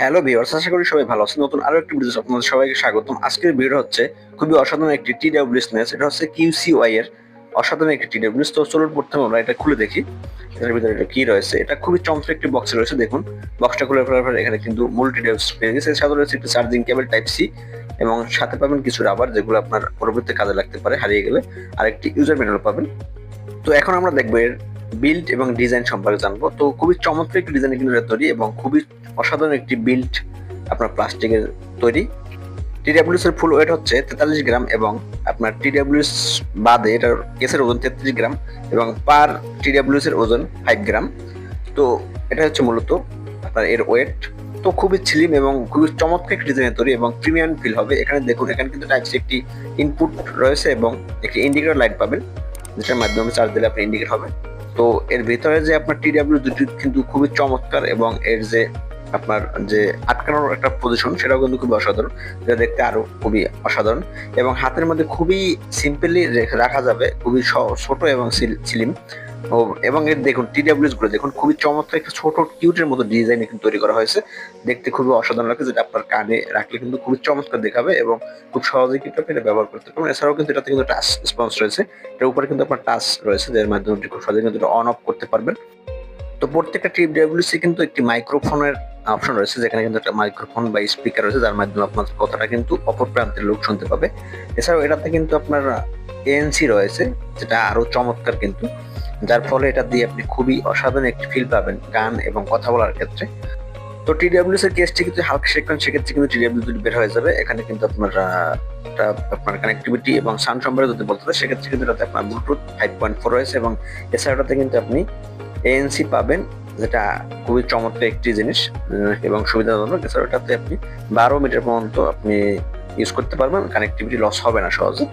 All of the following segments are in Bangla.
হ্যালো ভিউয়ার্স, আশা করি সবাই ভালো আছেন। নতুন আরও একটি ভিডিও আপনাদের সবাইকে স্বাগতম। আজকের ভিডিও হচ্ছে খুবই অসাধারণ একটি টিডব্লিউএস ম্যাচ এটা হচ্ছে কিউসিওয়াই এর অসাধারণ একটি টি টিডব্লিউএস তো চলুন, প্রথমে আমরা এটা খুলে দেখি। এটার ভিতরে এটা কি রয়েছে? এটা খুবই চমৎকার একটি বক্সে রয়েছে, দেখুন। বক্সটা খুলে ফেলার পর এখানে কিন্তু মূল টিডব্লিউএস পেয়ে গেছে। এছাড়াও রয়েছে একটি চার্জিং কেবল টাইপ সি এবং সাথে পাবেন কিছু রাবার যেগুলো আপনার পরবর্তীতে কাজে লাগতে পারে, হারিয়ে গেলে। আর একটি ইউজার ম্যানুয়াল পাবেন। তো এখন আমরা দেখব এর বিল্ড এবং ডিজাইন সম্পর্কে জানব। তো খুবই চমৎকার একটি ডিজাইন কিন্তু তৈরি এবং খুবই অসাধারণ একটি বিল্ড আপনার প্লাস্টিকের তৈরি। টিডাব্লিউএস এর ফুল ওয়েট হচ্ছে তেতাল্লিশ গ্রাম এবং আপনার টিডাব্লিউএস বাদে এটার কেসের ওজন তেত্রিশ গ্রাম এবং পার টিডাব্লিউএস এর ওজন ফাইভ গ্রাম। তো এটা হচ্ছে মূলত আপনার এর ওয়েট তো খুবই স্লিম এবং খুবই চমৎকার একটি ডিজাইনের তৈরি এবং প্রিমিয়াম ফিল হবে। এখানে দেখুন, এখানে কিন্তু টাইপ একটি ইনপুট রয়েছে এবং একটি ইন্ডিকেটর লাইট পাবেন, যেটার মাধ্যমে চার্জ দিলে আপনার ইন্ডিকেট হবে। তো এর ভিতরে যে আপনার টিডাব্লিউ দুটি কিন্তু খুবই চমৎকার এবং এর যে আপনার যে আটকানোর একটা পজিশন সেটাও কিন্তু খুবই অসাধারণ। যেটা দেখতে আরও খুবই অসাধারণ। এবং হাতের মধ্যে খুবই সিম্পলি রাখা যাবে, খুবই ছোট এবং স্লিম এবং এর দেখুন টিডাব্লিউএসগুলো দেখুন, খুবই চমৎকার একটা ছোট কিউটের মতো ডিজাইন কিন্তু তৈরি করা হয়েছে। দেখতে খুবই অসাধারণ লাগে যেটা আপনার কানে রাখলে কিন্তু খুবই চমৎকার দেখাবে এবং খুব সহজেই কিন্তু আপনি এটা ব্যবহার করতে পারবেন। এছাড়াও কিন্তু এটাতে কিন্তু টাচ রেসপন্স রয়েছে। এটার উপরে কিন্তু আপনার টাচ রয়েছে, যার মাধ্যমে খুব সহজেই কিন্তু অন অফ করতে পারবেন। তো প্রত্যেকটা টিপ ডাব্লিউসি কিন্তু একটি মাইক্রোফোনের অপশন রয়েছে যেখানে কিন্তু একটা মাইক্রোফোন বা স্পিকার রয়েছে, যার মাধ্যমে আপনার কথাটা কিন্তু অপর প্রান্তের লোক শুনতে পাবে। এছাড়াও এটাতে কিন্তু আপনার এএনসি রয়েছে, যেটা আরও চমৎকার কিন্তু, যার ফলে এটা দিয়ে আপনি খুবই অসাধারণ একটি ফিল পাবেন গান এবং কথা বলার ক্ষেত্রে। তো টিডাব্লিউএস এর কেসটি কিন্তু হালকা শেখান সেক্ষেত্রে কিন্তু টিডাব্লিউ দুটি বের হয়ে যাবে। এখানে কিন্তু আপনার আপনার কানেক্টিভিটি এবং সাউন্ড সম্পর্কে যদি বলতে হয় সেক্ষেত্রে কিন্তু এটাতে আপনার ব্লুটুথ ফাইভ পয়েন্ট ফোর রয়েছে এবং এছাড়াটাতে কিন্তু আপনি এএনসি পাবেন যেটা খুবই চমৎকার একটি জিনিস এবং সুবিধাজনক। এছাড়া ওটাতে আপনি বারো মিটার পর্যন্ত আপনি ইউজ করতে পারবেন কানেক্টিভিটি লস হবে না সহজে।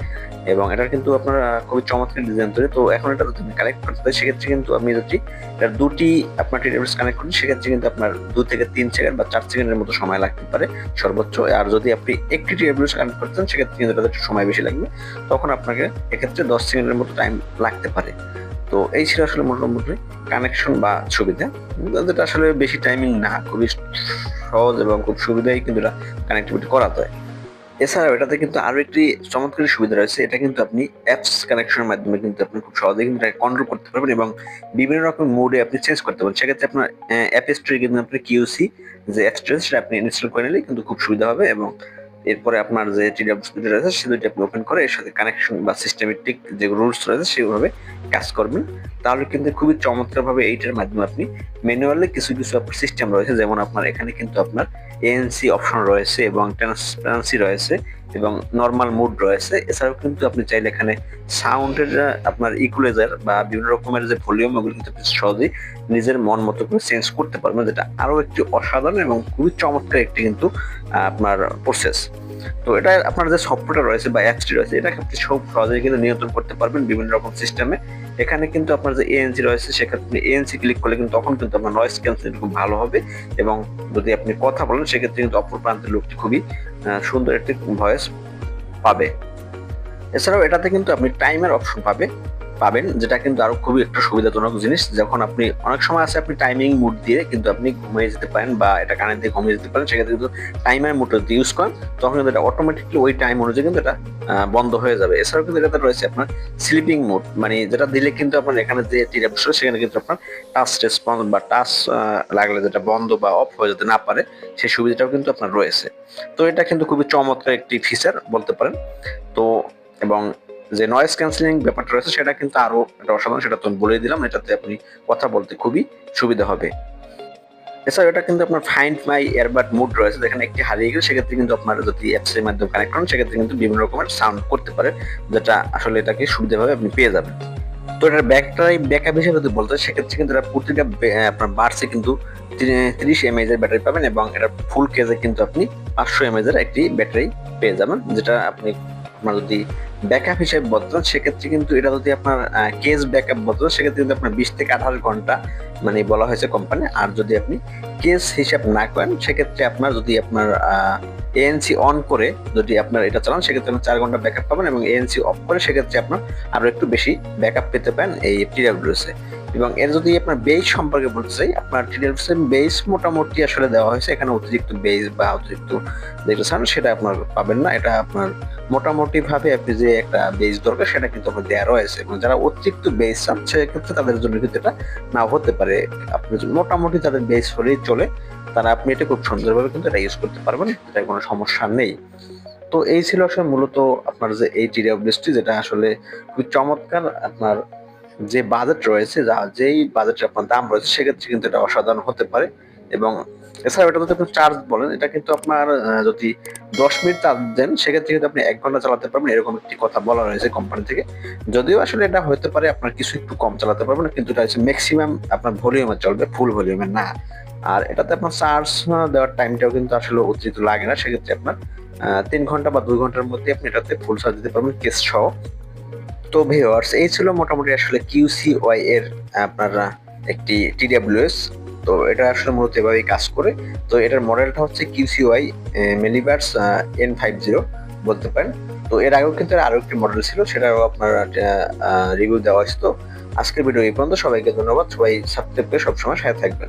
এবং এটা কিন্তু আপনার খুবই চমৎকার ডিজাইন তৈরি। তো এখন এটা যদি কানেক্ট করতে হয় সেক্ষেত্রে কিন্তু আপনি যদি এটা দুটি আপনার টিডিএস কানেক্ট করেন, সেক্ষেত্রে কিন্তু আপনার দু থেকে তিন সেকেন্ড বা চার সেকেন্ডের মতো সময় লাগতে পারে সর্বোচ্চ। আর যদি আপনি একটি টিডিএস কানেক্ট করতেন সেক্ষেত্রে কিন্তু একটু সময় বেশি লাগবে। তখন আপনাকে এক্ষেত্রে দশ সেকেন্ডের মতো টাইম লাগতে পারে। তো এই ছিল আসলে মোটামুটি কানেকশন বা সুবিধা যেটা আসলে বেশি টাইমিং না, খুবই সহজ এবং খুব সুবিধাই কিন্তু এটা কানেক্টিভিটি করা যায় এছাড়াও এটাতে কিন্তু আরও একটি চমৎকার সুবিধা রয়েছে, এটা কিন্তু আপনি অ্যাপস কানেকশনের মাধ্যমে কিন্তু আপনি খুব সহজেই কিন্তু কন্ট্রোল করতে পারবেন এবং বিভিন্ন রকম মোডে আপনি চেঞ্জ করতে পারবেন। সেক্ষেত্রে আপনার অ্যাপ স্টোরে কিন্তু আপনার কিউসি যে অ্যাপ স্টোর সেটা আপনি ইনস্টল করে নিলে কিন্তু খুব সুবিধা হবে এবং এরপরে আপনার যে টিডাব্লিউ রয়েছে, সে দুইটি আপনি ওপেন করে এর সাথে কানেকশন বা সিস্টেমেটিক যে রুলস রয়েছে সেইভাবে কাজ করবেন। তাহলে কিন্তু খুবই চমৎকারভাবে এইটার মাধ্যমে আপনি ম্যানুয়ালি কিছু কিছু আপনার সিস্টেম রয়েছে, যেমন আপনার এখানে কিন্তু আপনার এএনসি অপশন রয়েছে এবং ট্রান্সপারেন্সি রয়েছে। এবং নর্মাল মুড রয়েছে। এছাড়াও কিন্তু আপনি চাইলে এখানে সাউন্ডের আপনার ইকুলাইজার বা বিভিন্ন রকমের যে ভলিউম ওগুলো কিন্তু আপনি সহজেই নিজের মন মতো করে চেঞ্জ করতে পারবেন, যেটা আরও একটি অসাধারণ এবং খুবই চমৎকার একটি কিন্তু আপনার প্রসেস তো এটা আপনার যে সফটওয়্যার রয়েছে বা অ্যাপসটি রয়েছে, এটাকে আপনি সব সহজেই কিন্তু নিয়ন্ত্রণ করতে পারবেন বিভিন্ন রকম সিস্টেমে এখানে কিন্তু আপনার যে এএনসি রয়েছে, সেক্ষেত্রে এএনসি ক্লিক করলে কিন্তু তখন কিন্তু আপনার নয়েস ক্যান্সেল খুব ভালো হবে এবং যদি আপনি কথা বলেন, সেক্ষেত্রে কিন্তু অপর প্রান্তের লোকটি খুবই সুন্দর একটি ভয়েস পাবে। এছাড়াও এটাতে কিন্তু আপনি টাইমের অপশন পাবে। পাবেন, যেটা কিন্তু আরও খুবই একটা সুবিধাজনক জিনিস। যখন আপনি, অনেক সময় আছে আপনি টাইমিং মুড দিয়ে কিন্তু আপনি ঘুমিয়ে যেতে পারেন বা এটা কানে দিয়ে ঘুমিয়ে যেতে পারেন, সেক্ষেত্রে কিন্তু টাইমার মুডটা যদি ইউজ করেন, তখন কিন্তু এটা অটোমেটিকলি ওই টাইম অনুযায়ী কিন্তু এটা বন্ধ হয়ে যাবে। এছাড়াও কিন্তু এটাতে রয়েছে আপনার স্লিপিং মোড মানে যেটা দিলে কিন্তু আপনার এখানে যে টিরাপ সেখানে কিন্তু আপনার টাচ রেসপন্স বা টাচ লাগলে যেটা বন্ধ বা অফ হয়ে যেতে না পারে, সেই সুবিধাটাও কিন্তু আপনার রয়েছে। তো এটা কিন্তু খুবই চমৎকার একটি ফিচার বলতে পারেন। তো, এবং যে নয়েজ ক্যান্সেলিং ব্যাপারটা রয়েছে সেটা কিন্তু আরও একটা অসাধারণ সেটা তো বলে দিলাম এটাতে আপনি কথা বলতে খুবই সুবিধা হবে। এছাড়া এটা কিন্তু আপনার ফাইন্ড মাই এয়ারবাড মুড রয়েছে যেখানে একটি হারিয়ে গেলে সেক্ষেত্রে কিন্তু আপনার যদি অ্যাপস এর মাধ্যমে কানেক্ট করেন সেক্ষেত্রে কিন্তু বিভিন্ন রকমের সাউন্ড করতে পারে যেটা আসলে এটাকে সুবিধাভাবে আপনি পেয়ে যাবেন। তো এটার ব্যাটারি ব্যাকআপ হিসেবে যদি বলতে হয়, সেক্ষেত্রে কিন্তু এটা প্রতিটা আপনার বার্সে কিন্তু তিরিশ এমএজ এর ব্যাটারি পাবেন এবং এটা ফুল কেজে কিন্তু আপনি পাঁচশো এমএজ এর একটি ব্যাটারি পেয়ে যাবেন যেটা আপনি আপনার যদি ব্যাকআপ হিসেবে বদলান, সেক্ষেত্রে কিন্তু এটা যদি আপনার কেস ব্যাকআপ বদলান, সেক্ষেত্রে কিন্তু আপনার বিশ থেকে আঠাশ ঘণ্টা মানে বলা হয়েছে কোম্পানি আর যদি আপনি কেস হিসাব না করেন, সেক্ষেত্রে আপনার যদি আপনার এএনসি অন করে যদি আপনার এটা চালান, সেক্ষেত্রে আপনি চার ঘণ্টা ব্যাকআপ পাবেন এবং এএনসি অফ করে, সেক্ষেত্রে আপনার আরও একটু বেশি ব্যাকআপ পেতে পারেন এই টিডাব্লিউএস এ। এবং এর যদি আপনার বেস সম্পর্কে বলতে চাই, আপনার টিডিএফএস বেস মোটামুটি আসলে দেওয়া হয়েছে। এখানে অতিরিক্ত বেস বা অতিরিক্ত যেটা চান সেটা আপনার পাবেন না। এটা আপনার মোটামুটিভাবে আপনি যে একটা বেস দরকার, সেটা কিন্তু আপনার দেওয়া রয়েছে এবং যারা অতিরিক্ত বেস চান, সেক্ষেত্রে তাদের জন্য কিন্তু এটা নাও হতে পারে। আপনি মোটামুটি তাদের বেস হলেই চলে, তারা আপনি এটা খুব সুন্দরভাবে কিন্তু এটা ইউজ করতে পারবেন এটা কোনো সমস্যা নেই। তো এই ছিল আসলে মূলত আপনার যে এই টিডিএফএসটি যেটা আসলে খুব চমৎকার আপনার যে বাজেট রয়েছে, যা যেই বাজেটের আপনার দাম রয়েছে, সেক্ষেত্রে কিন্তু এটা অসাধারণ হতে পারে। এবং এছাড়াও এটা যদি আপনি চার্জ বলেন, এটা কিন্তু আপনার যদি দশ মিনিট চার্জ দেন, সেক্ষেত্রে কিন্তু আপনি এক ঘণ্টা চালাতে পারবেন। এরকম একটি কথা বলা রয়েছে কোম্পানি থেকে। যদিও আসলে এটা হতে পারে, আপনার কিছু একটু কম চালাতে পারবেন, কিন্তু এটা হচ্ছে ম্যাক্সিমাম আপনার ভলিউমে চলবে ফুল ভলিউমে না। আর এটাতে আপনার চার্জ দেওয়ার টাইমটাও কিন্তু আসলে অতিরিক্ত লাগে না। সেক্ষেত্রে আপনার তিন ঘণ্টা বা দুই ঘণ্টার মধ্যে আপনি এটাতে ফুল চার্জ দিতে পারবেন কেস সহ। তো ভিউয়ার্স এই ছিল মোটামুটি আসলে কিউসিওয়াই এর, আপনার একটি টিডাব্লিউএস তো এটা আসলে মূলত এভাবেই কাজ করে। তো এটার মডেলটা হচ্ছে কিউসিওয়াই মিলিভার্স এন ফাইভ জিরো বলতে পারেন। তো এর আগেও কিন্তু আরও একটি মডেল ছিল, সেটাও আপনার রিভিউ দেওয়া হয়েছে। তো আজকের ভিডিও এই পর্যন্ত, সবাইকে ধন্যবাদ। সবাই সাবস্ক্রাইব করে সবসময় সাথে থাকবেন।